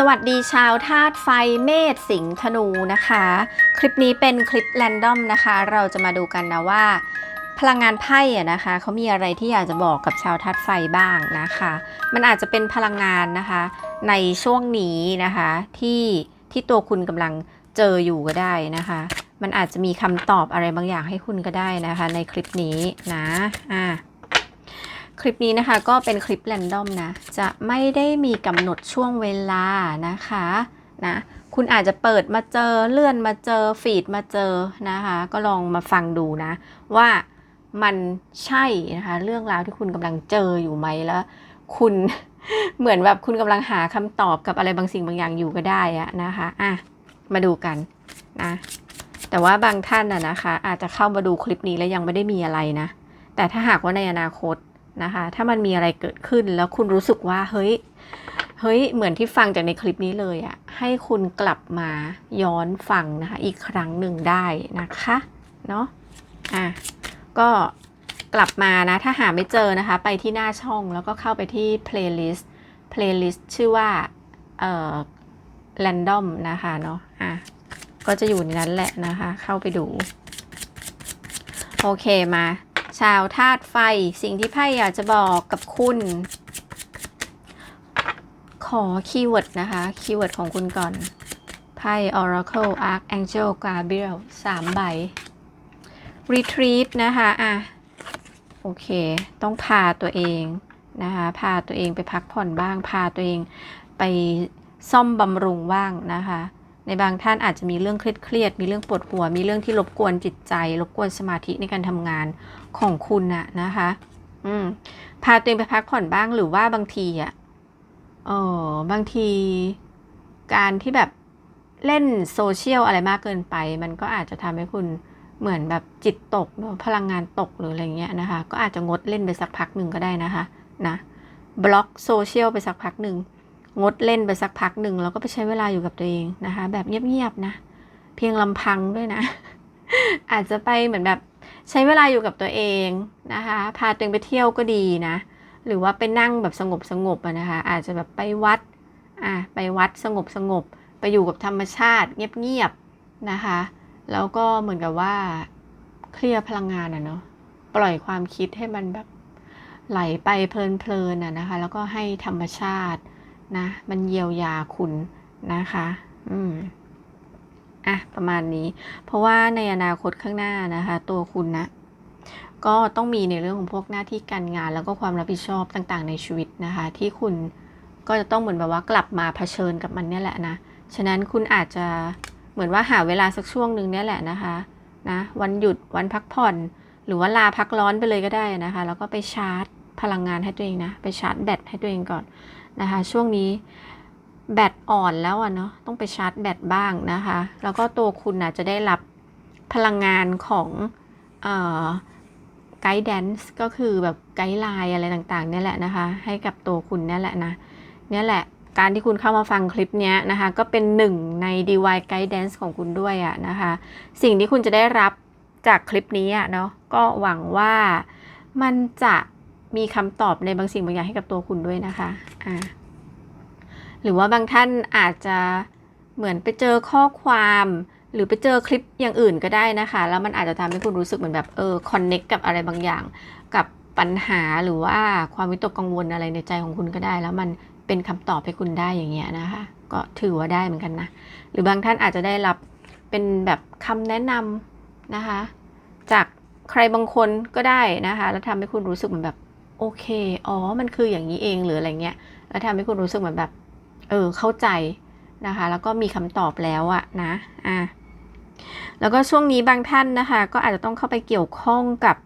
สวัสดีชาวธาตุไฟเมษสิงห์ธนูนะคะ คลิปนี้เป็นคลิปแรนดอมนะคะ เราจะมาดูกันนะว่า พลังงานไพ่อะนะคะเขามีอะไรที่อยากจะบอกกับชาวธาตุไฟบ้างนะคะ มันอาจจะเป็นพลังงานนะคะ ในช่วงนี้นะคะ ที่ที่ตัวคุณกำลังเจออยู่ก็ได้นะคะ มันอาจจะมีคำตอบอะไรบางอย่างให้คุณก็ได้นะคะ ในคลิปนี้นะอ่า คลิปนี้นะคะก็เป็นคลิปแรนดอมนะ จะไม่ได้มีกำหนดช่วงเวลานะคะนะคุณอาจจะเปิดมาเจอเลื่อนมาเจอฟีดมาเจอนะคะ ก็ลองมาฟังดูนะ ว่ามันใช่นะคะ เรื่องราวที่คุณกำลังเจออยู่ไหมแล้ว คุณเหมือนแบบคุณกำลังหาคำตอบกับอะไรบางสิ่งบางอย่างอยู่ก็ได้อะนะคะอะมาดูกันนะแต่ว่าบางท่านอะนะคะ อาจจะเข้ามาดูคลิปนี้แล้วยังไม่ได้มีอะไรนะ แต่ถ้าหากว่าในอนาคต นะคะ ถ้ามันมีอะไรเกิดขึ้นแล้วคุณรู้สึกว่าเฮ้ยเฮ้ยเหมือนที่ฟังจากในคลิปนี้เลยอะ่ะให้คุณกลับมาย้อนฟังนะคะ อีกครั้งหนึ่งได้นะคะเนาะอะก็กลับมานะ ถ้าหาไม่เจอนะคะ ไปที่หน้าช่องแล้วก็เข้าไปที่ playlist playlist ชื่อว่าเอ่อ random นะคะเนาะอะก็จะอยู่ในนั้นแหละนะคะ เข้าไปดู โอเคมา ชาวธาตุไฟสิ่งที่ไพ่อยากจะบอกกับคุณ ขอคีย์เวิร์ดนะคะ คีย์เวิร์ดของคุณก่อน ไพ่ Oracle Archangel Gabriel 3ใบ Retreat นะคะอะโอเค ต้องพาตัวเองนะคะ พาตัวเองไปพักผ่อนบ้าง พาตัวเองไปซ่อมบำรุงบ้างนะคะ ในบางท่านอาจจะมีเรื่องเครียดๆมีเรื่องปวดหัว มีเรื่องที่รบกวนจิตใจ รบกวนสมาธิในการทำงานของคุณน่ะนะคะ อืมพาตัวเองไปพักผ่อนบ้างหรือว่าบางทีอะเออบางที การที่แบบเล่นโซเชียลอะไรมากเกินไป มันก็อาจจะทำให้คุณเหมือนแบบจิตตกพลังงานตกหรืออะไรเงี้ยนะคะ ก็อาจจะงดเล่นไปสักพักหนึ่งก็ได้นะคะ นะบล็อกโซเชียลไปสักพักหนึ่ง งดเล่นไปสักพักหนึ่งแล้วก็ไปใช้เวลาอยู่กับตัวเองนะคะ แบบเงียบๆนะ เพียงลำพังด้วยนะ อาจจะไปเหมือนแบบใช้เวลาอยู่กับตัวเองนะคะ พาตัวเองไปเที่ยวก็ดีนะ หรือว่าไปนั่งแบบสงบสงบๆนะคะ อาจจะแบบไปวัดอะไปวัดสงบสงบๆไปอยู่กับธรรมชาติเงียบๆนะคะ แล้วก็เหมือนกับว่าเคลียร์พลังงานอะเนาะปล่อยความคิดให้มันแบบไหลไปเพลินๆอะนะคะ แล้วก็ให้ธรรมชาติ นะ มันเยียวยาคุณนะคะ อืมอะประมาณนี้ เพราะว่าในอนาคตข้างหน้านะคะ ตัวคุณนะก็ต้องมีในเรื่องของพวกหน้าที่การงาน แล้วก็ความรับผิดชอบต่างๆ ในชีวิตนะคะ ที่คุณก็จะต้องเหมือนแบบว่ากลับมาเผชิญกับมันเนี่ยแหละนะ ฉะนั้นคุณอาจจะเหมือนว่าหาเวลาสักช่วงหนึ่งเนี่ยแหละนะคะนะวันหยุดวันพักผ่อน หรือว่าลาพักร้อนไปเลยก็ได้นะคะ แล้วก็ไปชาร์จพลังงานให้ตัวเองนะ ไปชาร์จแบตให้ตัวเองก่อน นะคะ ช่วงนี้แบตอ่อนแล้วอะเนาะต้องไปชาร์จแบตบ้างนะคะ แล้วก็ตัวคุณนะจะได้รับพลังงานของไกด์แดนซ์ก็คือแบบไกด์ไลน์อะไรต่างๆเนี่ยแหละนะคะ ให้กับตัวคุณเนี่ยแหละนะเนี่ยแหละการที่คุณเข้ามาฟังคลิปนี้นะคะ ก็เป็นหนึ่งใน DY Guidance ของคุณด้วยอะนะคะ สิ่งที่คุณจะได้รับจากคลิปนี้อะเนาะก็หวังว่ามันจะ มีคำตอบในบางสิ่งบางอย่างให้กับตัวคุณด้วยนะคะอ่าหรือว่าบางท่านอาจจะเหมือนไปเจอข้อความ หรือไปเจอคลิปอย่างอื่นก็ได้นะคะ แล้วมันอาจจะทำให้คุณรู้สึกเหมือนแบบเออคอนเน็กกับอะไรบางอย่าง กับปัญหาหรือว่าความวิตกกังวลอะไรในใจของคุณก็ได้ แล้วมันเป็นคำตอบให้คุณได้อย่างเงี้ยนะคะ ก็ถือว่าได้เหมือนกันนะ หรือบางท่านอาจจะได้รับเป็นแบบคำแนะนำนะคะ จากใครบางคนก็ได้นะคะ แล้วทำให้คุณรู้สึกเหมือนแบบ โอเค อ๋อ มันคืออย่างนี้เองหรืออะไรเงี้ย แล้วทำให้คุณรู้สึกเหมือนแบบ เออ เข้าใจนะคะ แล้วก็มีคำตอบแล้วอะนะ อะ แล้วก็ช่วงนี้บางท่านนะคะ ก็อาจจะต้องเข้าไปเกี่ยวข้องกับ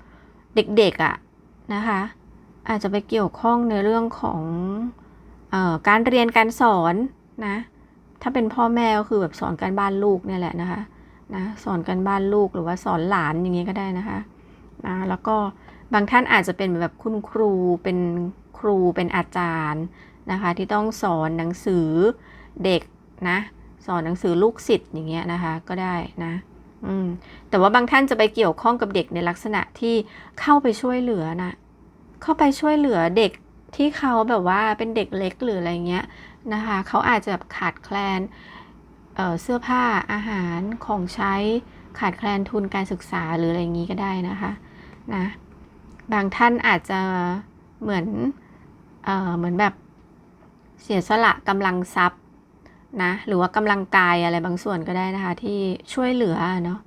เด็กๆอะนะคะ อาจจะไปเกี่ยวข้องในเรื่องของเอ่อการเรียนการสอนนะ ถ้าเป็นพ่อแม่ก็คือแบบสอนการบ้านลูกเนี่ยแหละนะคะ นะ สอนการบ้านลูกหรือว่าสอนหลานอย่างเงี้ยก็ได้นะคะ นะ แล้วก็ บางท่านอาจจะเป็นแบบคุณครูเป็นครูเป็นอาจารย์นะคะ ที่ต้องสอนหนังสือเด็กนะสอนหนังสือลูกศิษย์อย่างเงี้ยนะคะก็ได้นะอืมแต่ว่าบางท่านจะไปเกี่ยวข้องกับเด็กในลักษณะที่เข้าไปช่วยเหลือนะเข้าไปช่วยเหลือเด็กที่เขาแบบว่าเป็นเด็กเล็กหรืออะไรเงี้ยนะคะเขาอาจจะแบบขาดแคลนเเสื้อผ้าอาหารของใช้ขาดแคลนทุนการศึกษาหรืออะไรอย่างนี้ก็ได้นะคะนะ บางท่านอาจจะเหมือนเออเหมือนแบบเสียสละกำลังทรัพย์นะหรือว่ากำลังกายอะไรบางส่วนก็ได้นะคะ ที่ช่วยเหลือเนาะ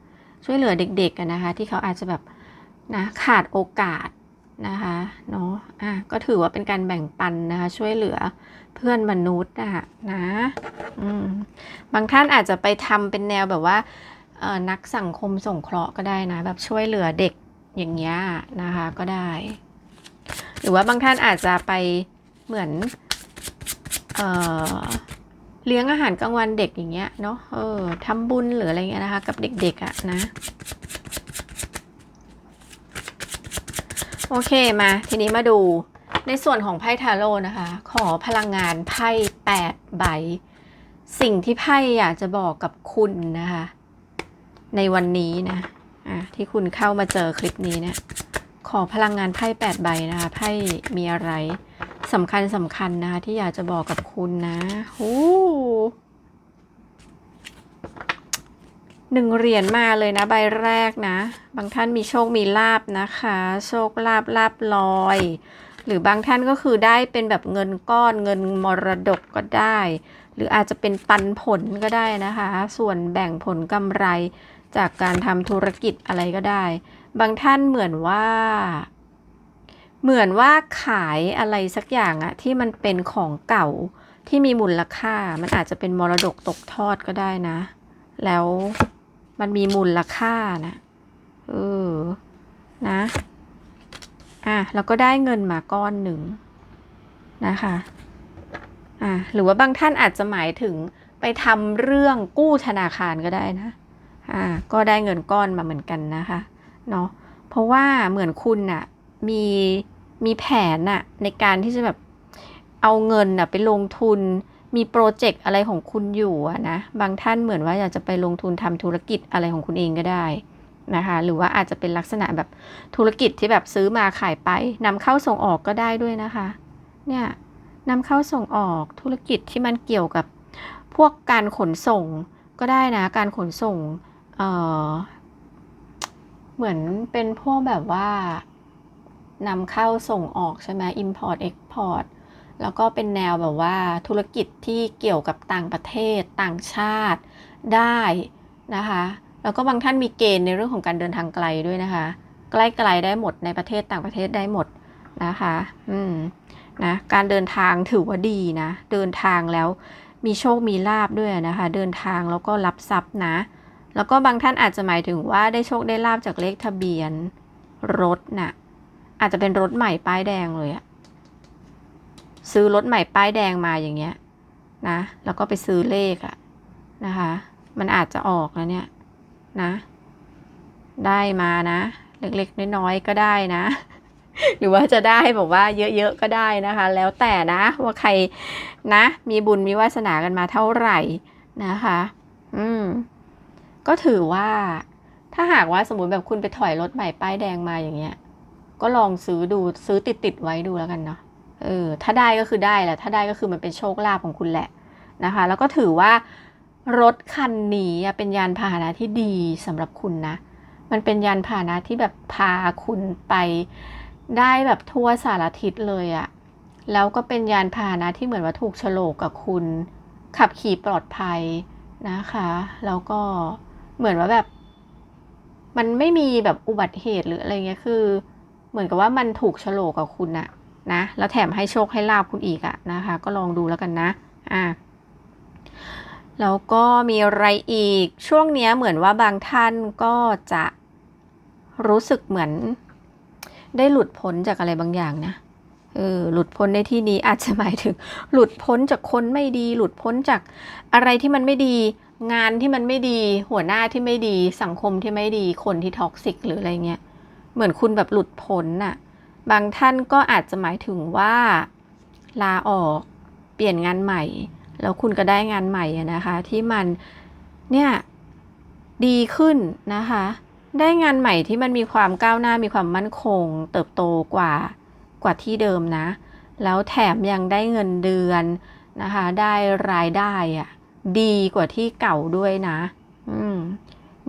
ช่วยเหลือเด็กๆกันนะคะ ที่เขาอาจจะแบบนะขาดโอกาสนะคะเนาะอะก็ถือว่าเป็นการแบ่งปันนะคะ ช่วยเหลือเพื่อนมนุษย์อะนะอืมบางท่านอาจจะไปทำเป็นแนวแบบว่านักสังคมสงเคราะห์ก็ได้นะ แบบช่วยเหลือเด็ก อย่างเงี้ยนะคะก็ได้ หรือว่าบางท่านอาจจะไปเหมือนเออเลี้ยงอาหารกลางวันเด็กอย่างเงี้ยเนาะเออทำบุญหรืออะไรเงี้ยนะคะ กับเด็กๆอะนะโอเคมา ทีนี้มาดูในส่วนของไพ่ทาโร่นะคะ ขอพลังงานไพ่8ใบ สิ่งที่ไพ่อยากจะบอกกับคุณนะคะ ในวันนี้นะ อะที่คุณเข้ามาเจอคลิปนี้เนี่ยขอพลังงานไพ่8ใบนะคะไพ่มีอะไรสำคัญสำคัญนะคะที่อยากจะบอกกับคุณนะโอ้หนึ่งเหรียญมาเลยนะใบแรกนะ บางท่านมีโชคมีลาบนะคะ โชคลาบลาบลอย หรือบางท่านก็คือได้เป็นแบบเงินก้อนเงินมรดกก็ได้ หรืออาจจะเป็นปันผลก็ได้นะคะ ส่วนแบ่งผลกำไร จากการทำธุรกิจอะไรก็ได้ บางท่านเหมือนว่า เหมือนว่าขายอะไรสักอย่างอะที่มันเป็นของเก่าที่มีมูลค่า มันอาจจะเป็นมรดกตกทอดก็ได้นะ แล้วมันมีมูลค่านะเออนะอะแล้วก็ได้เงินมาก้อนหนึ่งนะคะอะหรือว่าบางท่านอาจจะหมายถึงไปทำเรื่องกู้ธนาคารก็ได้นะ อ่าก็ได้เงินก้อนมาเหมือนกันนะคะเนาะเพราะว่าเหมือนคุณน่ะมีมีแผนน่ะในการที่จะแบบเอาเงินน่ะไปลงทุนมีโปรเจกต์อะไรของคุณอยู่ะนะบางท่านเหมือนว่าอยากจะไปลงทุนทำธุรกิจอะไรของคุณเองก็ได้นะคะหรือว่าอาจจะเป็นลักษณะแบบธุรกิจที่แบบซื้อมาขายไปนำเข้าส่งออกก็ได้ด้วยนะคะเนี่ยนำเข้าส่งออกธุรกิจที่มันเกี่ยวกับพวกการขนส่งก็ได้นะการขนส่ง เอ่อ เหมือนเป็นพวกแบบว่านำเข้าส่งออกใช่ไหม import export แล้วก็เป็นแนวแบบว่าธุรกิจที่เกี่ยวกับต่างประเทศต่างชาติได้นะคะ แล้วก็บางท่านมีเกณฑ์ในเรื่องของการเดินทางไกลด้วยนะคะ ใกล้ไกลได้หมดในประเทศต่างประเทศได้หมดนะคะ อืม นะ การเดินทางถือว่าดีนะ เดินทางแล้วมีโชคมีลาบด้วยนะคะ เดินทางแล้วก็รับทรัพย์นะ แล้วก็บางท่านอาจจะหมายถึงว่าได้โชคได้ลาบจากเลขทะเบียน รถนะ่ะ อาจจะเป็นรถใหม่ป้ายแดงเลยอะซื้อรถใหม่ป้ายแดงมาอย่างเงี้ยนะ แล้วก็ไปซื้อเลขอะนะคะ มันอาจจะออกแล้วเนี่ยนะ ได้มานะ เล็กๆ น้อยๆก็ได้นะ หรือว่าจะได้บอกว่าเยอะๆก็ได้นะคะ แล้วแต่นะว่าใครนะ มีบุญมีวาสนากันมาเท่าไหร่นะคะ อืม ก็ถือว่าถ้าหากว่าสมมติแบบคุณไปถอยรถใหม่ป้ายแดงมาอย่างเงี้ย ก็ลองซื้อดูซื้อติดติดไว้ดูแล้วกันเนาะเออถ้าได้ก็คือได้แหละถ้าได้ก็คือมันเป็นโชคลาภของคุณแหละนะคะ แล้วก็ถือว่ารถคันนี้เป็นยานพาหนะที่ดีสำหรับคุณนะ มันเป็นยานพาหนะที่แบบพาคุณไปได้แบบทั่วสารทิศเลยอะแล้วก็เป็นยานพาหนะที่เหมือนว่าถูกโฉลกกับคุณ ขับขี่ปลอดภัยนะคะ แล้วก็ เหมือนว่าแบบ มันไม่มีแบบอุบัติเหตุหรืออะไรเงี้ยคือ เหมือนกับว่ามันถูกโฉลกกับคุณอะนะแล้วแถมให้โชคให้ลาบคุณอีกอะนะคะ ก็ลองดูแล้วกันนะอะแล้วก็มีอะไรอีกช่วงเนี้ยเหมือนว่าบางท่านก็จะรู้สึกเหมือน ได้หลุดพ้นจากอะไรบางอย่างนะเออหลุดพ้นในที่นี้อาจจะหมายถึง หลุดพ้นจากคนไม่ดี หลุดพ้นจากอะไรที่มันไม่ดี งานที่มันไม่ดี หัวหน้าที่ไม่ดี สังคมที่ไม่ดี คนที่ท็อกซิกหรืออะไรเงี้ย เหมือนคุณแบบหลุดพ้นน่ะ บางท่านก็อาจจะหมายถึงว่า ลาออก เปลี่ยนงานใหม่ แล้วคุณก็ได้งานใหม่นะคะ ที่มันเนี่ยดีขึ้นนะคะ ได้งานใหม่ที่มันมีความก้าวหน้ามีความมั่นคง เติบโตกว่ากว่าที่เดิมนะ แล้วแถมยังได้เงินเดือนนะคะ ได้รายได้อะ ดีกว่าที่เก่าด้วยนะ อืม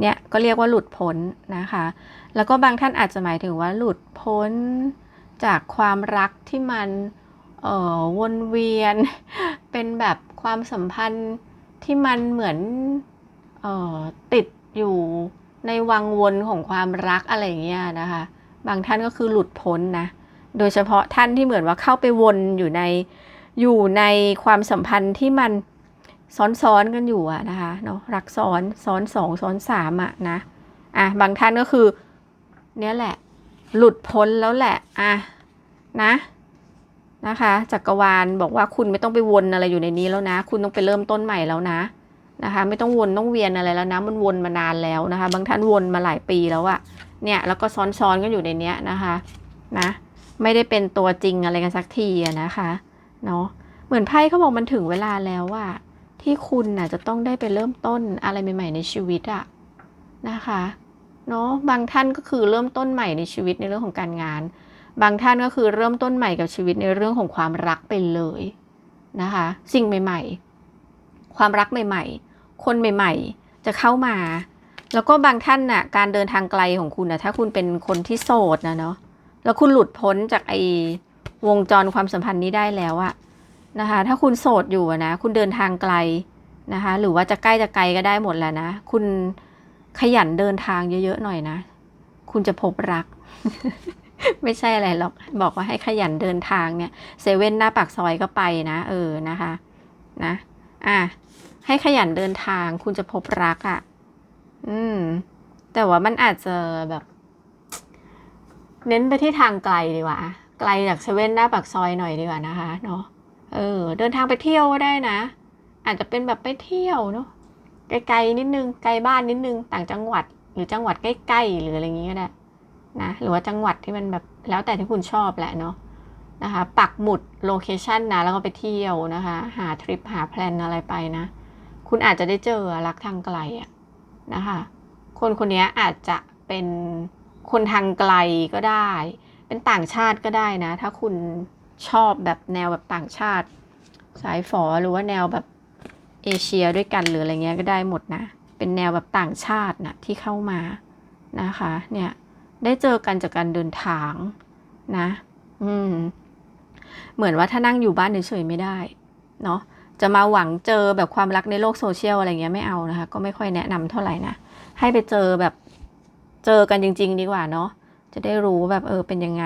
เนี่ยก็เรียกว่าหลุดพ้นนะคะ แล้วก็บางท่านอาจจะหมายถึงว่าหลุดพ้นจากความรักที่มันเอ่อวนเวียน เป็นแบบความสัมพันธ์ที่มันเหมือนเอ่อติดอยู่ในวังวนของความรักอะไรอย่างเงี้ยนะคะ บางท่านก็คือหลุดพ้นนะ โดยเฉพาะท่านที่เหมือนว่าเข้าไปวนอยู่ในอยู่ในความสัมพันธ์ที่มัน ซ้อนๆกันอยู่อะนะคะเนาะรักซ้อนซ้อนสองซ้อนสามอะนะอะบางท่านก็คือเนี่ยแหละ หลุดพ้นแล้วแหละอะนะนะคะจักรวาลบอกว่าคุณไม่ต้องไปวนอะไรอยู่ในนี้แล้วนะ คุณต้องไปเริ่มต้นใหม่แล้วนะนะคะ ไม่ต้องวนต้องเวียนอะไรแล้วนะ มันวนมานานแล้วนะคะ บางท่านวนมาหลายปีแล้วอะเนี่ยแล้วก็ซ้อนๆกันอยู่ในเนี้ยนะคะนะไม่ได้เป็นตัวจริงอะไรกันสักทีอะนะคะเนาะเหมือนไพ่เขาบอกมันถึงเวลาแล้วว่า ที่คุณน่ะจะต้องได้ไปเริ่มต้นอะไรใหม่ ๆ ในชีวิตอะนะคะเนาะบางท่านก็คือเริ่มต้นใหม่ในชีวิตในเรื่องของการงาน บางท่านก็คือเริ่มต้นใหม่กับชีวิตในเรื่องของความรักไปเลยนะคะสิ่งใหม่ ๆ ความรักใหม่ ๆ คนใหม่ ๆ จะเข้ามา แล้วก็บางท่านน่ะการเดินทางไกลของคุณน่ะถ้าคุณเป็นคนที่โสดนะเนาะแล้วคุณหลุดพ้นจากไอ้วงจรความสัมพันธ์นี้ได้แล้วอะ นะคะ ถ้าคุณโสดอยู่นะ คุณเดินทางไกลนะคะ หรือว่าจะใกล้จะไกลก็ได้หมดแหล้วนะ คุณขยันเดินทางเยอะๆหน่อยนะ คุณจะพบรัก ไม่ใช่อะไรหรอก บอกว่าให้ขยันเดินทางเนี่ย เซเว่นหน้าปากซอยก็ไปนะ เออ นะคะ นะ อะ ให้ขยันเดินทาง คุณจะพบรักอะ่ะ อืม แต่ว่ามันอาจจะแบบ เน้นไปที่ทางไกลดีกว่า ไกลจากเซเว่นหน้าปากซอยหน่อยดีกว่านะคะ เนาะ เออ เดินทางไปเที่ยวก็ได้นะ อาจจะเป็นแบบไปเที่ยวเนาะไกลๆนิดนึงไกลบ้านนิดนึงต่างจังหวัด หรือจังหวัดใกล้ๆหรืออะไรอย่างงี้ก็ได้นะหรือว่าจังหวัดที่มันแบบแล้วแต่ที่คุณชอบแหละเนาะนะคะปักหมุดโลเคชันนะแล้วก็ไปเที่ยวนะคะ หาทริปหาแพลนอะไรไปนะ คุณอาจจะได้เจอรักทางไกลอะนะคะ คนคนนี้อาจจะเป็นคนทางไกลก็ได้ เป็นต่างชาติก็ได้นะ ถ้าคุณ ชอบแบบแนวแบบต่างชาติ สายฝอหรือว่าแนวแบบเอเชียด้วยกันหรืออะไรเงี้ยก็ได้หมดนะ เป็นแนวแบบต่างชาตินะที่เข้ามานะคะเนี่ยได้เจอกันจากการเดินทางนะ อืม เหมือนว่าถ้านั่งอยู่บ้านเฉยๆไม่ได้เนาะจะมาหวังเจอแบบความรักในโลกโซเชียลอะไรเงี้ยไม่เอานะคะ ก็ไม่ค่อยแนะนำเท่าไหร่นะ ให้ไปเจอแบบเจอกันจริง ๆ ดีกว่าเนาะจะได้รู้แบบเออเป็นยังไง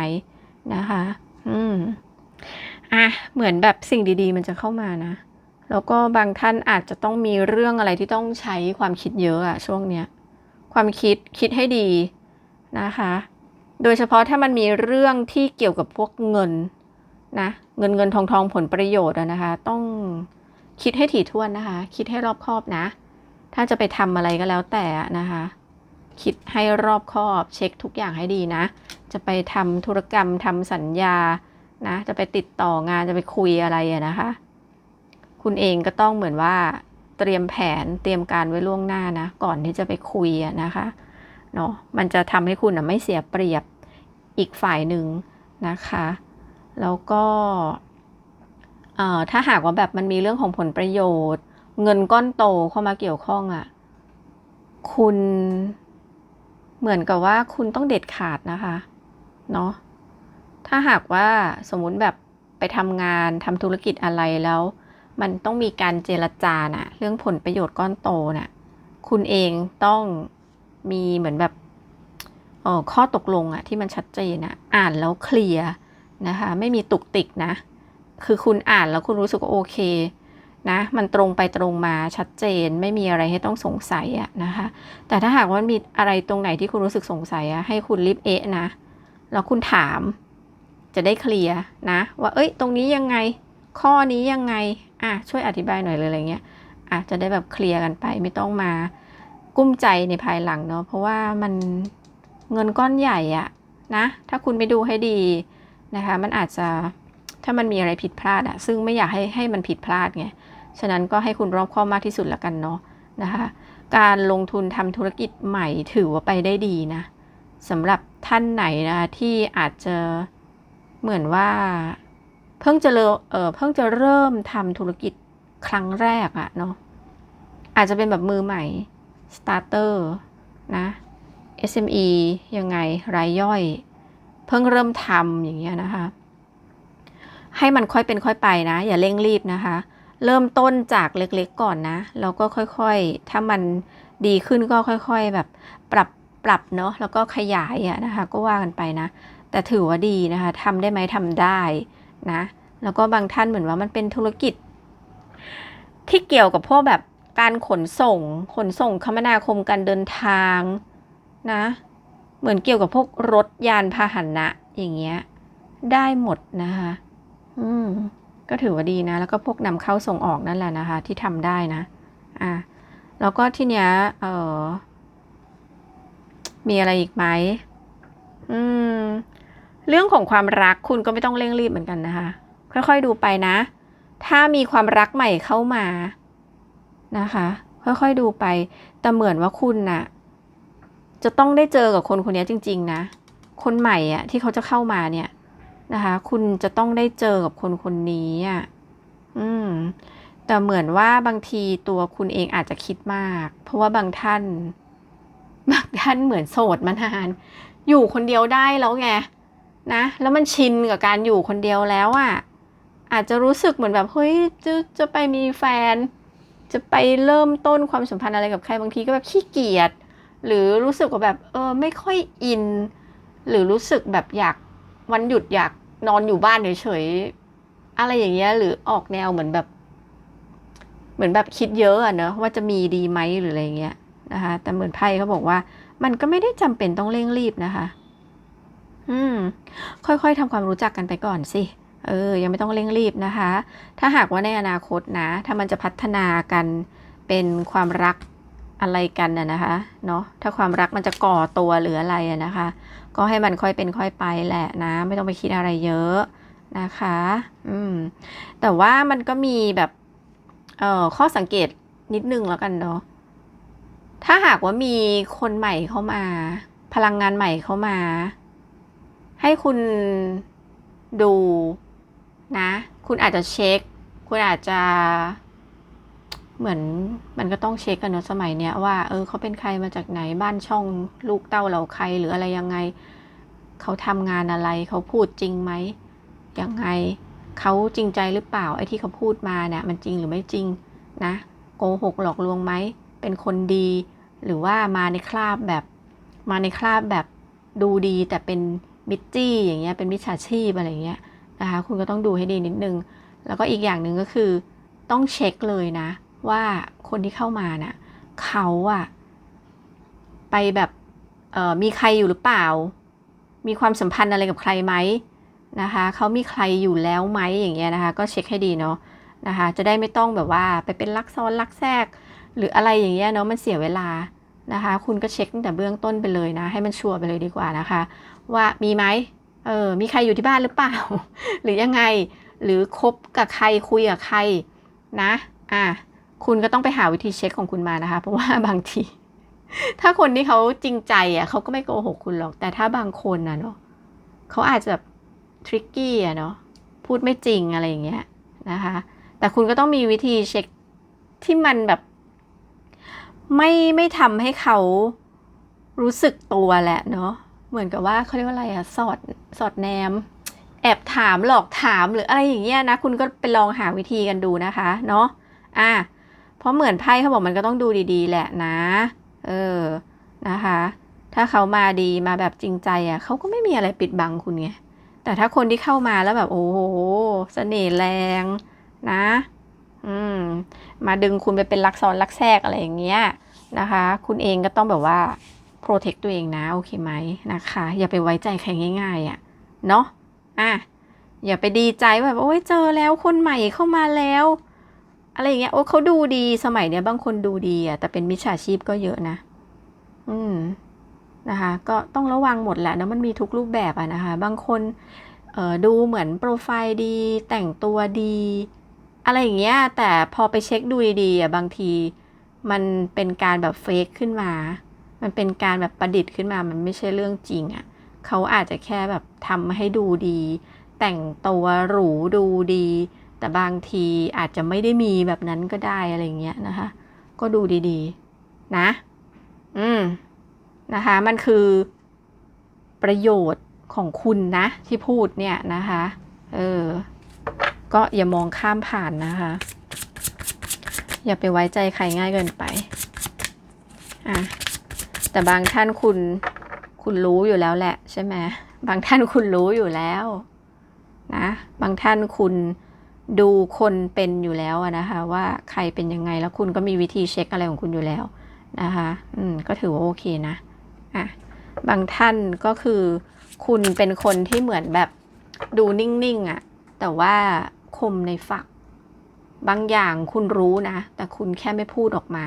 นะคะ อืม อะเหมือนแบบสิ่งดีๆ มันจะเข้ามานะ แล้วก็บางท่านอาจจะต้องมีเรื่องอะไรที่ต้องใช้ความคิดเยอะอะช่วงเนี้ย ความคิดคิดให้ดีนะคะ โดยเฉพาะถ้ามันมีเรื่องที่เกี่ยวกับพวกเงินนะ เงินเงินทองทองผลประโยชน์นะคะ ต้องคิดให้ถี่ถ้วนนะคะ คิดให้รอบคอบนะ ถ้าจะไปทำอะไรก็แล้วแต่นะคะ คิดให้รอบคอบเช็คทุกอย่างให้ดีนะ จะไปทำธุรกรรมทำสัญญา นะ จะไปติดต่องานจะไปคุยอะไรอะนะคะ คุณเองก็ต้องเหมือนว่าเตรียมแผนเตรียมการไว้ล่วงหน้านะ ก่อนที่จะไปคุยอะนะคะเนาะมันจะทำให้คุณไม่เสียเปรียบอีกฝ่ายหนึ่งนะคะ แล้วก็ถ้าหากว่าแบบมันมีเรื่องของผลประโยชน์ เงินก้อนโตเข้ามาเกี่ยวข้องอะ่ะ คุณเหมือนกับว่าคุณต้องเด็ดขาดนะคะ เนาะ ถ้าหากว่าสมมุติแบบไปทำงานทำธุรกิจอะไรแล้ว มันต้องมีการเจรจานะเรื่องผลประโยชน์ก้อนโตนะ่ะคุณเองต้องมีเหมือนแบบออข้อตกลงอะที่มันชัดเจนอะอ่านแล้วเคลียร์นะคะ ไม่มีตุกติกนะ คือคุณอ่านแล้วคุณรู้สึกว่าโอเคนะ มันตรงไปตรงมาชัดเจน ไม่มีอะไรให้ต้องสงสัยอะนะคะ แต่ถ้าหากว่ามีอะไรตรงไหนที่คุณรู้สึกสงสัยอะให้คุณรีบเอะนะ แล้วคุณถาม จะได้เคลียร์นะ ว่าเอ้ย ตรงนี้ยังไง ข้อนี้ยังไง อะช่วยอธิบายหน่อยเลยอะไรเงี้ยอะจะได้แบบเคลียร์กันไปไม่ต้องมากุ้มใจในภายหลังเนาะเพราะว่ามันเงินก้อนใหญ่อะนะ ถ้าคุณไม่ดูให้ดีนะคะ มันอาจจะถ้ามันมีอะไรผิดพลาดอะซึ่งไม่อยากให้ให้มันผิดพลาดไงฉะนั้นก็ให้คุณรอบคอบมากที่สุดละกันเนาะนะคะ การลงทุนทำธุรกิจใหม่ถือว่าไปได้ดีนะสำหรับท่านไหนนะที่อาจจะ เหมือนว่า เพิ่งจะเริ่มเออเพิ่งจะเริ่มทำธุรกิจครั้งแรกอะเนาะอาจจะเป็นแบบมือใหม่ starter นะ SME ยังไงรายย่อย เพิ่งเริ่มทำอย่างเงี้ยนะคะ ให้มันค่อยเป็นค่อยไปนะ อย่าเร่งรีบนะคะ เริ่มต้นจากเล็กๆก่อนนะ แล้วก็ค่อยๆ ถ้ามันดีขึ้นก็ค่อยๆ แบบปรับปรับเนาะแล้วก็ขยายอะนะคะ ก็ว่ากันไปนะ แต่ถือว่าดีนะคะทำได้ไหมทำได้นะ แล้วก็บางท่านเหมือนว่ามันเป็นธุรกิจ ที่เกี่ยวกับพวกแบบการขนส่ง ขนส่งคมนาคมการเดินทางนะ เหมือนเกี่ยวกับพวกรถยานพาหนะอย่างเงี้ย ได้หมดนะคะ อืม ก็ถือว่าดีนะ แล้วก็พวกนำเข้าส่งออกนั่นแหละนะคะ ที่ทำได้นะ อะ แล้วก็ทีเนี้ย เออมีอะไรอีกไหม อืม เรื่องของความรักคุณก็ไม่ต้องเร่งรีบเหมือนกันนะคะ ค่อยๆดูไปนะ ถ้ามีความรักใหม่เข้ามานะคะ ค่อยๆดูไป แต่เหมือนว่าคุณน่ะจะต้องได้เจอกับคนคนนี้จริง ๆ นะ คนใหม่อะที่เขาจะเข้ามาเนี่ยนะคะ คุณจะต้องได้เจอกับคนคนนี้อะอืม แต่เหมือนว่าบางทีตัวคุณเองอาจจะคิดมาก เพราะว่าบางท่าน บางท่านเหมือนโสดมานาน อยู่คนเดียวได้แล้วไง นะ แล้วมันชินกับการอยู่คนเดียวแล้วอะ่ะ อาจจะรู้สึกเหมือนแบบเฮ้ยจะจะไปมีแฟน จะไปเริ่มต้นความสัมพันธ์อะไรกับใครบางทีก็แบบขี้เกียจหรือรู้สึกว่าแบบเออไม่ค่อยอิน หรือรู้สึกแบบอยากวันหยุดอยากนอนอยู่บ้านเฉยๆอะไรอย่างเงี้ยหรือออกแนวเหมือนแบบ เหมือนแบบคิดเยอะอะเนอะว่าจะมีดีไหมหรืออะไรเงี้ยนะคะแต่เหมือนไพ่เขาบอกว่า มันก็ไม่ได้จำเป็นต้องเร่งรีบนะคะ อืม ค่อยๆทำความรู้จักกันไปก่อนสิ เออ ยังไม่ต้องเร่งรีบนะคะ ถ้าหากว่าในอนาคตนะ ถ้ามันจะพัฒนากันเป็นความรักอะไรกันน่ะนะคะ เนาะถ้าความรักมันจะก่อตัวหรืออะไรอะนะคะ ก็ให้มันค่อยเป็นค่อยไปแหละนะ ไม่ต้องไปคิดอะไรเยอะนะคะ อืม แต่ว่ามันก็มีแบบ เอ่อ ข้อสังเกตนิดนึงแล้วกันเนาะ ถ้าหากว่ามีคนใหม่เข้ามา พลังงานใหม่เข้ามา ให้คุณดูนะ คุณอาจจะเช็ค คุณอาจจะเหมือนมันก็ต้องเช็คกันเนอะสมัยเนี้ยว่าเออเขาเป็นใครมาจากไหนบ้านช่องลูกเต้าเราใครหรืออะไรยังไง เขาทำงานอะไรเขาพูดจริงไหมยังไงเขาจริงใจหรือเปล่าไอ้ที่เขาพูดมาเนี่ยมันจริงหรือไม่จริงนะโกหกหลอกลวงไหมเป็นคนดี หรือว่ามาในคราบแบบ มาในคราบแบบดูดีแต่เป็น มิจจี้อย่างเงี้ยเป็นมิจฉาชีพอะไรเงี้ยนะคะคุณก็ต้องดูให้ดีนิดนึง แล้วก็อีกอย่างหนึ่งก็คือต้องเช็คเลยนะ ว่าคนที่เข้ามาน่ะเขาอะไปแบบเออมีใครอยู่หรือเปล่า มีความสัมพันธ์อะไรกับใครไหมนะคะเขามีใครอยู่แล้วไหมอย่างเงี้ยนะคะ ก็เช็คให้ดีเนาะนะคะ จะได้ไม่ต้องแบบว่าไปเป็นลักซ้อนลักแทรก หรืออะไรอย่างเงี้ยเนาะมันเสียเวลานะคะ คุณก็เช็คตั้งแต่เบื้องต้นไปเลยนะ ให้มันชัวร์ไปเลยดีกว่านะคะ ว่ามีไหมเออมีใครอยู่ที่บ้านหรือเปล่า หรือยังไงหรือคบกับใครคุยกับใครนะอะคุณก็ต้องไปหาวิธีเช็คของคุณมานะคะ เพราะว่าบางที ถ้าคนที่เขาจริงใจอะเขาก็ไม่โกหกคุณหรอก แต่ถ้าบางคนนะเนาะเขาอาจจะแบบทริกกี้อะเนาะพูดไม่จริงอะไรอย่างเงี้ยนะคะ แต่คุณก็ต้องมีวิธีเช็คที่มันแบบ ไม่ไม่ทำให้เขารู้สึกตัวแหละเนาะ เหมือนกับว่าเขาเรียกว่าอะไรอะสอดสอดแนม แอบถามหลอกถามหรืออะไรอย่างเงี้ยนะ คุณก็ไปลองหาวิธีกันดูนะคะ เนาะอะเพราะเหมือนไพ่เขาบอกมันก็ต้องดูดีๆ แหละนะ เออนะคะ ถ้าเขามาดีมาแบบจริงใจอะ่ะเขาก็ไม่มีอะไรปิดบังคุณไงแต่ถ้าคนที่เข้ามาแล้วแบบโอ้โหเสน่ห์แรงนะ อืม มาดึงคุณไปเป็นลักซ้อนลักแทรกอะไรอย่างเงี้ยนะคะ คุณเองก็ต้องแบบว่า โปรเทคตัวเองนะ โอเคไหมนะคะ อย่าไปไว้ใจใครง่ายๆอะ่ะ เนาะอะ อย่าไปดีใจแบบโอ้ยเจอแล้วคนใหม่เข้ามาแล้ว อะไรอย่างเงี้ยโอ้เขาดูดีสมัยเนี้ยบางคนดูดีอะ่ะแต่เป็นมิจฉาชีพก็เยอะนะ อืมนะคะก็ต้องระวังหมดแหละนะมันมีทุกรูปแบบอะนะคะ บางคนเออดูเหมือนโปรไฟล์ดี แต่งตัวดี อะไรอย่างเงี้ยแต่พอไปเช็คดูดีๆอะบางทีมันเป็นการแบบเฟกขึ้นมา มันเป็นการแบบประดิษฐ์ขึ้นมา มันไม่ใช่เรื่องจริงอะ่ะเขาอาจจะแค่แบบทำให้ดูดี แต่งตัวหรูดูดี แต่บางทีอาจจะไม่ได้มีแบบนั้นก็ได้อะไรเงี้ยนะคะ ก็ดูดีๆ นะ อืม นะคะ มันคือประโยชน์ของคุณนะ ที่พูดเนี่ยนะคะ เออ ก็อย่ามองข้ามผ่านนะคะ อย่าไปไว้ใจใครง่ายเกินไป อะ แต่บางท่านคุณคุณรู้อยู่แล้วแหละใช่ไหมบางท่านคุณรู้อยู่แล้วนะบางท่านคุณดูคนเป็นอยู่แล้วนะคะ ว่าใครเป็นยังไงแล้วคุณก็มีวิธีเช็คอะไรของคุณอยู่แล้วนะคะอืมก็ถือว่าโอเคนะอะบางท่านก็คือคุณเป็นคนที่เหมือนแบบดูนิ่งๆอะ่ะแต่ว่าคมในฝัก บางอย่างคุณรู้นะ แต่คุณแค่ไม่พูดออกมา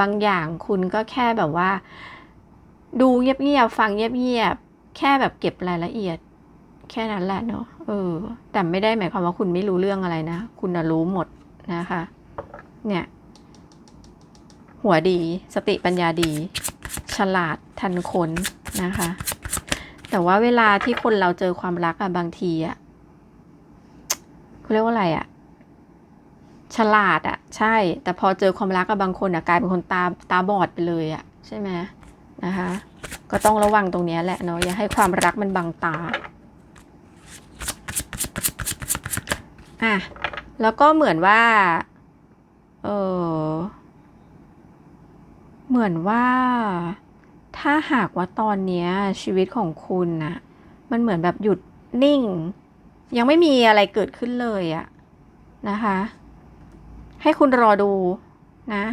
บางอย่างคุณก็แค่แบบว่า ดูเงียบๆฟังเงียบๆแค่แบบเก็บรายละเอียด แค่นั้นแหละเนาะเออ แต่ไม่ได้หมายความว่าคุณไม่รู้เรื่องอะไรนะ คุณรู้หมดนะคะ เนี่ย หัวดีสติปัญญาดี ฉลาดทันคนนะคะ แต่ว่าเวลาที่คนเราเจอความรักอะบางทีอะเขาเรียกว่าอะไรอะ ฉลาดอะใช่ แต่พอเจอความรักกับบางคนอะกลายเป็นคนตาตาบอดไปเลยอะใช่ไหมนะคะ ก็ต้องระวังตรงนี้แหละเนาะอย่าให้ความรักมันบังตาอะแล้วก็เหมือนว่าเออเหมือนว่าถ้าหากว่าตอนนี้ชีวิตของคุณนะมันเหมือนแบบหยุดนิ่ง ยังไม่มีอะไรเกิดขึ้นเลยอะนะคะ ให้คุณรอดูนะ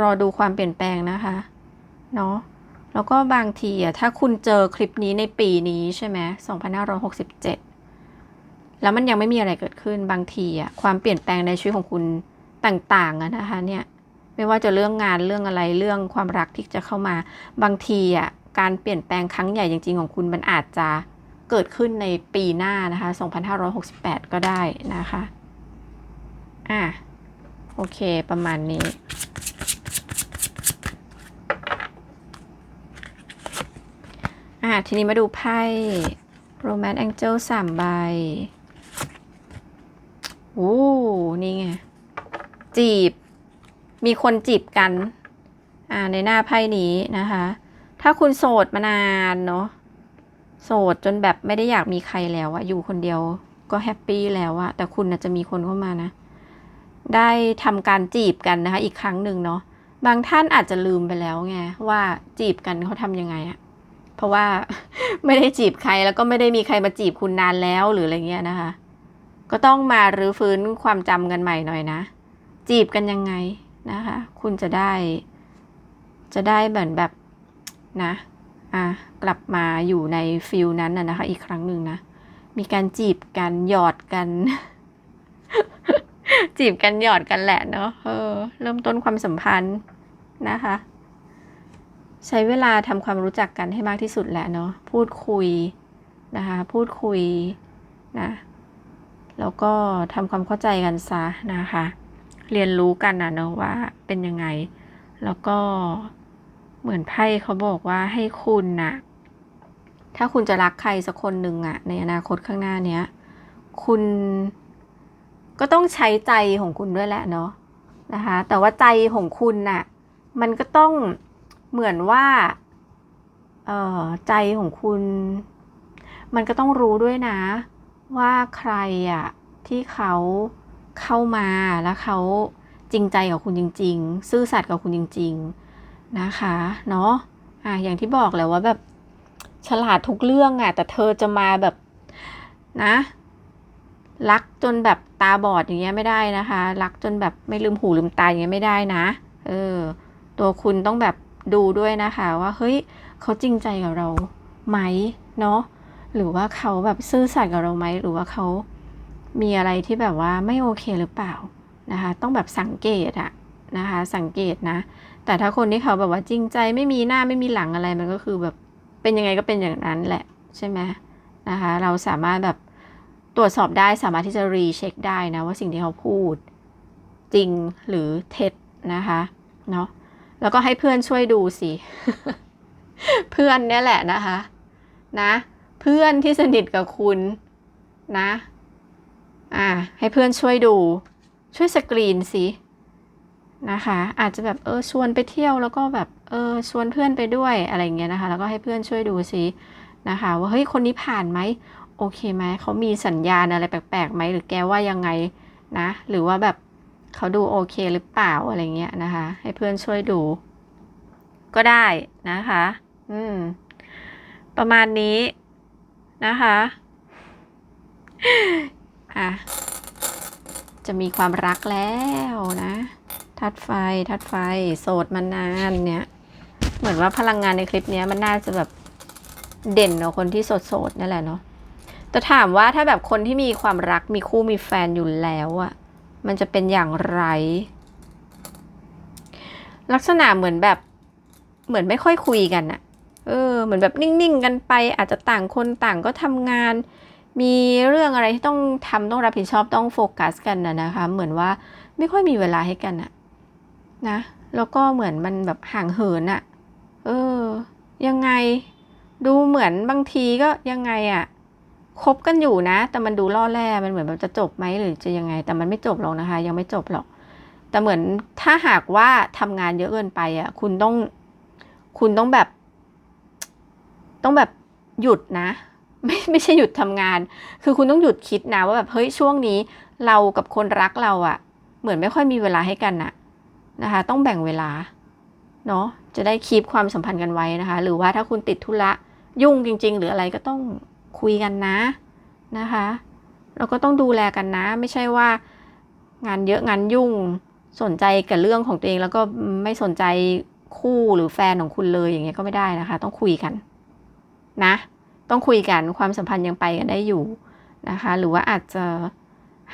รอดูความเปลี่ยนแปลงนะคะเนาะแล้วก็บางทีอะถ้าคุณเจอคลิปนี้ในปีนี้ใช่ไหม2567 แล้วมันยังไม่มีอะไรเกิดขึ้นบางทีอะความเปลี่ยนแปลงในชีวิตของคุณต่างๆอะนะคะเนี่ยไม่ว่าจะเรื่องงานเรื่องอะไรเรื่องความรักที่จะเข้ามาบางทีอะการเปลี่ยนแปลงครั้งใหญ่จริง ๆ ของคุณมันอาจจะเกิดขึ้นในปีหน้านะคะ 2568 ก็ได้นะคะ อะ โอเคประมาณนี้ อะทีนี้มาดูไพ่ Romance Angel สามใบโอ้นี่ไง จีบ มีคนจีบกัน อ่า ในหน้าไพ่นี้นะคะ ถ้าคุณโสดมานานเนาะ โสดจนแบบไม่ได้อยากมีใครแล้วอะอยู่คนเดียวก็แฮปปี้แล้วอะแต่คุณน่ะจะมีคนเข้ามานะ ได้ทำการจีบกันนะคะ อีกครั้งหนึ่งเนาะบางท่านอาจจะลืมไปแล้วไงว่าจีบกันเขาทำยังไงอะเพราะว่าไม่ได้จีบใครแล้วก็ไม่ได้มีใครมาจีบคุณนานแล้วหรืออะไรเงี้ยนะคะ ก็ต้องมารื้อฟื้นความจำกันใหม่หน่อยนะ จีบกันยังไงนะคะ คุณจะได้ จะได้เหมือนแบบนะอะกลับมาอยู่ในฟิลนั้นนะนะคะ อีกครั้งหนึ่งนะ มีการจีบกันหยอดกัน จีบกันหยอดกันแหละเนาะเออ เริ่มต้นความสัมพันธ์นะคะ ใช้เวลาทำความรู้จักกันให้มากที่สุดแหละเนาะพูดคุยนะคะ พูดคุยนะแล้วก็ทำความเข้าใจกันซะนะคะ เรียนรู้กันนะเนาะว่าเป็นยังไง แล้วก็เหมือนไพ่เขาบอกว่าให้คุณนะถ้าคุณจะรักใครสักคนหนึ่งอะในอนาคตข้างหน้าเนี้ย คุณ ก็ต้องใช้ใจของคุณด้วยแหละเนาะนะคะ แต่ว่าใจของคุณน่ะมันก็ต้องเหมือนว่าเออใจของคุณ มันก็ต้องรู้ด้วยนะ ว่าใครอะที่เขาเข้ามาแล้วเขาจริงใจกับคุณจริง ๆ ซื่อสัตย์กับคุณจริง ๆนะคะเนาะอะอย่างที่บอกแหละว่าแบบฉลาดทุกเรื่องอะแต่เธอจะมาแบบนะ รักจนแบบตาบอดอย่างเงี้ยไม่ได้นะคะ รักจนแบบไม่ลืมหูลืมตาอย่างเงี้ยไม่ได้นะ เออ ตัวคุณต้องแบบดูด้วยนะคะ ว่าเฮ้ยเขาจริงใจกับเราไหมเนาะหรือว่าเขาแบบซื่อสัตย์กับเราไหมหรือว่าเขามีอะไรที่แบบว่าไม่โอเคหรือเปล่านะคะ ต้องแบบสังเกตอะนะคะ สังเกตนะ แต่ถ้าคนที่เขาแบบว่าจริงใจไม่มีหน้าไม่มีหลังอะไรมันก็คือแบบเป็นยังไงก็เป็นอย่างนั้นแหละใช่ไหมนะคะ เราสามารถแบบ ตรวจสอบได้สามารถที่จะรีเช็คได้นะว่าสิ่งที่เขาพูด จริงหรือเท็จนะคะเนาะแล้วก็ให้เพื่อนช่วยดูสิ เพื่อนเนี่ยแหละนะคะนะ เพื่อนที่สนิทกับคุณนะอ่าให้เพื่อนช่วยดู ช่วยสกรีนสินะคะ อาจจะแบบเออชวนไปเที่ยวแล้วก็แบบเออชวนเพื่อนไปด้วยอะไรเงี้ยนะคะ แล้วก็ให้เพื่อนช่วยดูสินะคะ ว่าเฮ้ยคนนี้ผ่านไหม โอเคไหมเขามีสัญญาณอะไรแปลกๆไหมหรือแกว่ายังไงนะ หรือว่าแบบเขาดูโอเคหรือเปล่าอะไรเงี้ยนะคะ ให้เพื่อนช่วยดู ก็ได้นะคะ อืม ประมาณนี้นะคะอะจะมีความรักแล้วนะทัดไฟทัดไฟ โสดมานานเนี่ย เหมือนว่าพลังงานในคลิปเนี้ยมันน่าจะแบบเด่นเนาะคนที่โสดๆนั่นแหละเนาะ แต่ถามว่าถ้าแบบคนที่มีความรักมีคู่มีแฟนอยู่แล้วอะมันจะเป็นอย่างไร ลักษณะเหมือนแบบ เหมือนไม่ค่อยคุยกันอะเออ เหมือนแบบนิ่งๆกันไป อาจจะต่างคนต่างก็ทำงาน มีเรื่องอะไรที่ต้องทำต้องรับผิดชอบต้องโฟกัสกันนะนะคะ เหมือนว่าไม่ค่อยมีเวลาให้กันอะนะแล้วก็เหมือนมันแบบห่างเหินอะเออ ยังไง ดูเหมือนบางทีก็ยังไงอะ คบกันอยู่นะ แต่มันดูล่อแร่มันเหมือนแบบจะจบไหมหรือจะยังไง แต่มันไม่จบหรอกนะคะ ยังไม่จบหรอก แต่เหมือนถ้าหากว่าทำงานเยอะเกินไปอะ คุณต้อง คุณต้องแบบ ต้องแบบหยุดนะ ไม่ไม่ใช่หยุดทำงาน คือคุณต้องหยุดคิดนะว่าแบบเฮ้ยช่วงนี้ เรากับคนรักเราอะ เหมือนไม่ค่อยมีเวลาให้กันนะนะคะ ต้องแบ่งเวลาเนาะจะได้คีบความสัมพันธ์กันไว้นะคะ หรือว่าถ้าคุณติดธุระยุ่งจริง ๆ หรืออะไรก็ต้อง คุยกันนะนะคะ เราก็ต้องดูแลกันนะ ไม่ใช่ว่างานเยอะงานยุ่งสนใจกับเรื่องของตัวเองแล้วก็ไม่สนใจคู่หรือแฟนของคุณเลยอย่างเงี้ยก็ไม่ได้นะคะ ต้องคุยกันนะ ต้องคุยกันความสัมพันธ์ยังไปกันได้อยู่นะคะ หรือว่าอาจจะ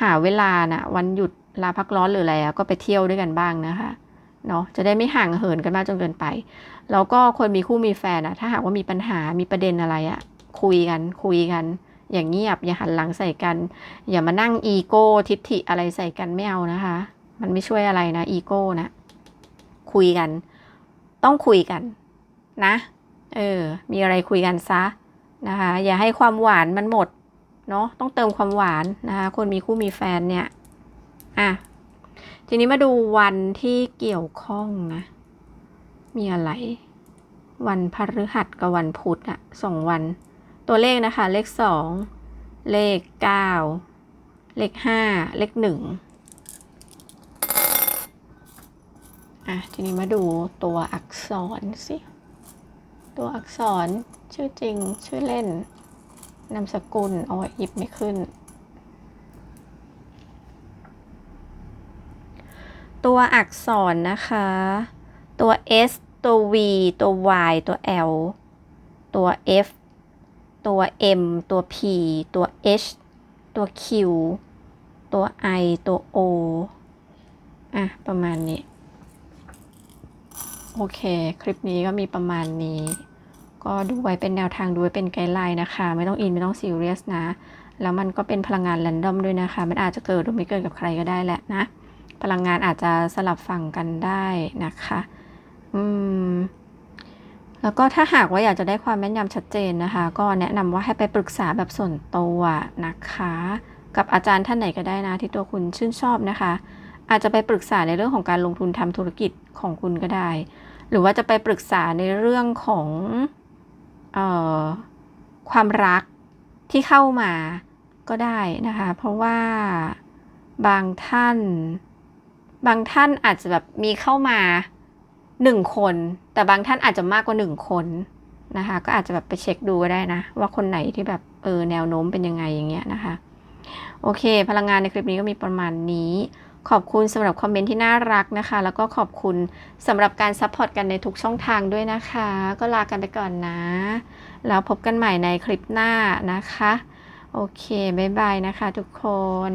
หาเวลานะวันหยุดลาพักร้อนหรืออะไรก็ไปเที่ยวด้วยกันบ้างนะคะเนาะจะได้ไม่ห่างเหินกันมากจนเกินไป แล้วก็คนมีคู่มีแฟนอะถ้าหากว่ามีปัญหามีประเด็นอะไรอะ คุยกันคุยกัน อย่างเงียบอย่าหันหลังใส่กัน อย่ามานั่งอีโก้ทิฐิอะไรใส่กันไม่เอานะคะ มันไม่ช่วยอะไรนะอีโก้นะ คุยกัน ต้องคุยกันนะ เออ มีอะไรคุยกันซะนะคะ อย่าให้ความหวานมันหมดเนาะต้องเติมความหวานนะคะ คนมีคู่มีแฟนเนี่ย อะ ทีนี้มาดูวันที่เกี่ยวข้องนะ มีอะไร วันพฤหัสกับวันพุธอะสองวัน ตัวเลขนะคะ เลขสองเลขเก้าเลขห้าเลขหนึ่งอะ ทีนี้มาดูตัวอักษรสิ ตัวอักษรชื่อจริง ชื่อเล่น นามสกุลเอาไว้หยิบไม่ขึ้น ตัวอักษรนะคะ ตัว S ตัว V ตัว Y ตัว L ตัว F ตัว M ตัว P ตัว H ตัว Q ตัว I ตัว O อะ ประมาณนี้ โอเค คลิปนี้ก็มีประมาณนี้ ก็ดูไว้เป็นแนวทางดูไว้เป็นไกด์ไลน์นะคะ ไม่ต้องอิน ไม่ต้องซีเรียสนะ แล้วมันก็เป็นพลังงานแรนดอมด้วยนะคะ มันอาจจะเกิดหรือไม่เกิดกับใครก็ได้แหละนะ พลังงานอาจจะสลับฝั่งกันได้นะคะ อืม แล้วก็ถ้าหากว่าอยากจะได้ความแม่นยำชัดเจนนะคะ ก็แนะนำว่าให้ไปปรึกษาแบบส่วนตัวนะคะ กับอาจารย์ท่านไหนก็ได้นะที่ตัวคุณชื่นชอบนะคะ อาจจะไปปรึกษาในเรื่องของการลงทุนทำธุรกิจของคุณก็ได้ หรือว่าจะไปปรึกษาในเรื่องของออความรักที่เข้ามาก็ได้นะคะ เพราะว่าบางท่าน บางท่านอาจจะแบบมีเข้ามา หนึ่งคน แต่บางท่านอาจจะมากกว่าหนึ่งคนนะคะ ก็อาจจะแบบไปเช็คดูก็ได้นะ ว่าคนไหนที่แบบเออแนวโน้มเป็นยังไงอย่างเงี้ยนะคะ โอเค พลังงานในคลิปนี้ก็มีประมาณนี้ขอบคุณสำหรับคอมเมนต์ที่น่ารักนะคะ แล้วก็ขอบคุณสำหรับการซัพพอร์ตกันในทุกช่องทางด้วยนะคะ ก็ลากันไปก่อนนะ แล้วพบกันใหม่ในคลิปหน้านะคะ โอเค บ๊ายบายนะคะทุกคน